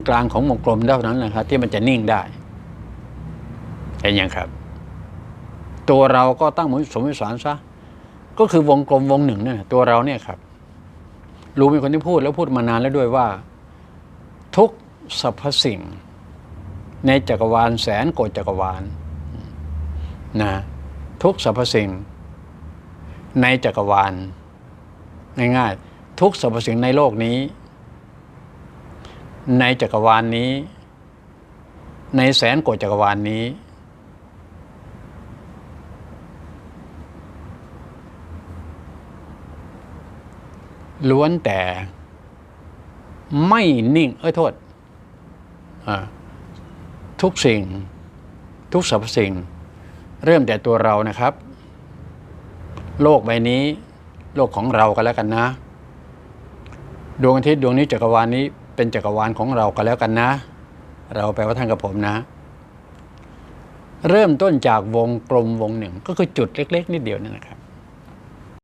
กลางของวงกลมเท่านั้นนะครับ ที่มันจะนิ่งได้เห็นยังครับ ตัวเราก็ตั้งสมมติฐานซะก็คือวงกลมวงหนึ่งเนี่ยตัวเราเนี่ยครับรู้มีคนที่พูดแล้วพูดมานานแล้วด้วยว่า ทุกสรรพสิ่ง ในจักรวาลแสนโกจักรวาลนะทุกสรรพสิ่ง ในจักรวาลง่ายๆทุกสรรพสิ่งในโลกนี้ ในจักรวาลนี้ ในแสนโกฏจักรวาลนี้ ล้วนแต่ไม่นิ่ง เอ้ยโทษ ทุกสิ่ง ทุกสรรพสิ่ง เริ่มแต่ตัวเรานะครับ โลกใบนี้ โลกของเรากันแล้วกันนะ ดวงอาทิตย์ดวงนี้จักรวาลนี้ เป็นจักรวาลของเราก็แล้วกันนะ เราแปลว่าท่านกับผมนะ เริ่มต้นจากวงกลมวงหนึ่งก็คือจุดเล็ก ๆ นิดเดียวนี่นะครับ